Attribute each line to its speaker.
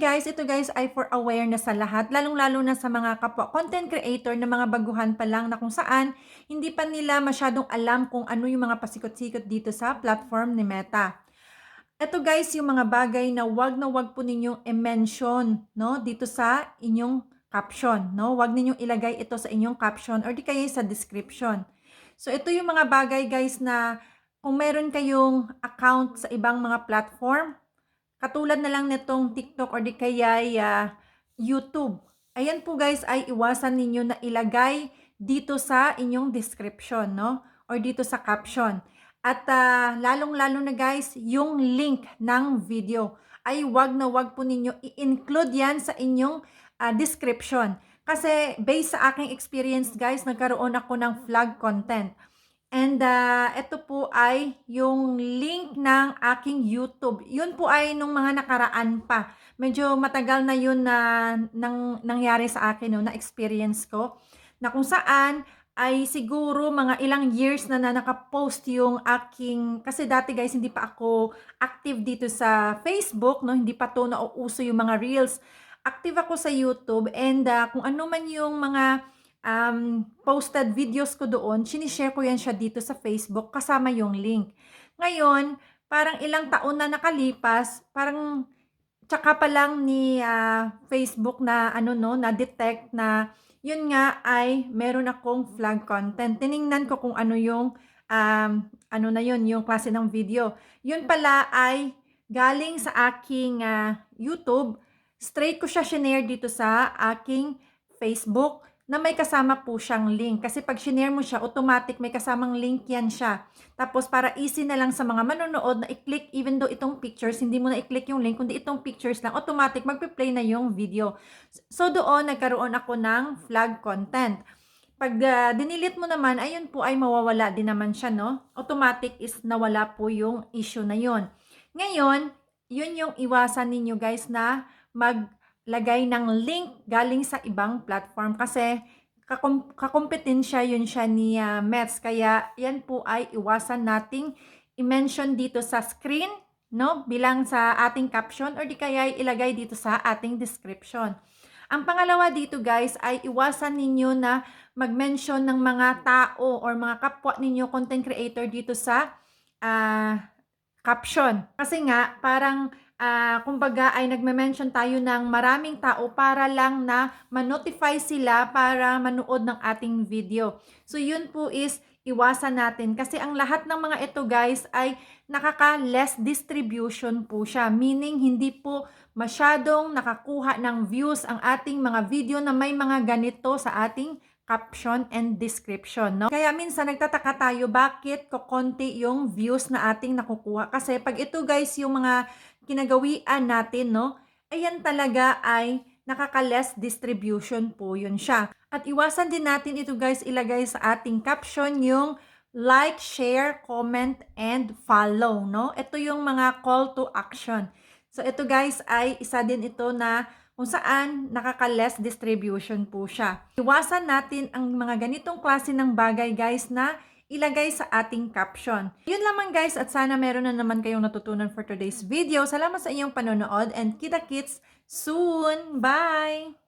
Speaker 1: guys, ito guys ay for awareness sa lahat, lalong-lalo na sa mga kapwa content creator na mga baguhan pa lang na kung saan hindi pa nila masyadong alam kung ano yung mga pasikot-sikot dito sa platform ni Meta. Ito guys, yung mga bagay na wag na wag po ninyong i-mention no, dito sa inyong caption. No? Wag ninyong ilagay ito sa inyong caption or di kaya sa description. So ito yung mga bagay guys na kung meron kayong account sa ibang mga platform, Katulad na lang nitong TikTok or di kaya uh, YouTube. Ayan po guys ay iwasan ninyo na ilagay dito sa inyong description, no? Or dito sa caption. At uh, lalong-lalo na guys, yung link ng video ay wag na wag po ninyo i-include yan sa inyong uh, description. Kasi based sa aking experience guys, nagkaroon ako ng flag content. And uh, ito po ay yung link ng aking YouTube. Yun po ay nung mga nakaraan pa. Medyo matagal na yun na nang, nangyari sa akin, no, na experience ko. Na kung saan ay siguro mga ilang years na na nakapost yung aking, kasi dati guys hindi pa ako active dito sa Facebook, no? hindi pa to nauuso yung mga reels. Active ako sa YouTube and uh, kung ano man yung mga um, posted videos ko doon, sinishare ko yan siya dito sa Facebook kasama yung link. Ngayon, parang ilang taon na nakalipas, parang tsaka pa lang ni uh, Facebook na ano no, na detect na yun nga ay meron akong flag content. Tiningnan ko kung ano yung um, ano na yun, yung klase ng video. Yun pala ay galing sa aking uh, YouTube. Straight ko siya share dito sa aking Facebook na may kasama po siyang link. Kasi pag shinare mo siya, automatic may kasamang link yan siya. Tapos para easy na lang sa mga manonood na i-click even though itong pictures, hindi mo na i-click yung link, kundi itong pictures lang, automatic magpe-play na yung video. So doon, nagkaroon ako ng flag content. Pag uh, dinilit mo naman, ayun po ay mawawala din naman siya, no? Automatic is nawala po yung issue na yun. Ngayon, yun yung iwasan ninyo guys na mag lagay ng link galing sa ibang platform kasi kakom- kakompetensya yun siya ni uh, Mets. Kaya yan po ay iwasan nating i-mention dito sa screen no bilang sa ating caption or di kaya ilagay dito sa ating description. Ang pangalawa dito guys ay iwasan ninyo na mag-mention ng mga tao or mga kapwa ninyo content creator dito sa uh, caption. Kasi nga parang uh, kumbaga ay nagme-mention tayo ng maraming tao para lang na ma-notify sila para manood ng ating video. So yun po is iwasan natin kasi ang lahat ng mga ito guys ay nakaka-less distribution po siya. Meaning hindi po masyadong nakakuha ng views ang ating mga video na may mga ganito sa ating caption and description, no? Kaya minsan nagtataka tayo bakit kokonti yung views na ating nakukuha. Kasi pag ito guys, yung mga kinagawian natin, no? Ayan talaga ay nakaka-less distribution po yun siya. At iwasan din natin ito guys ilagay sa ating caption yung like, share, comment, and follow, no? Ito yung mga call to action. So, ito guys ay isa din ito na kung saan nakaka-less distribution po siya. Iwasan natin ang mga ganitong klase ng bagay guys na ilagay sa ating caption. Yun lamang guys at sana meron na naman kayong natutunan for today's video. Salamat sa inyong panonood and kita kits soon! Bye!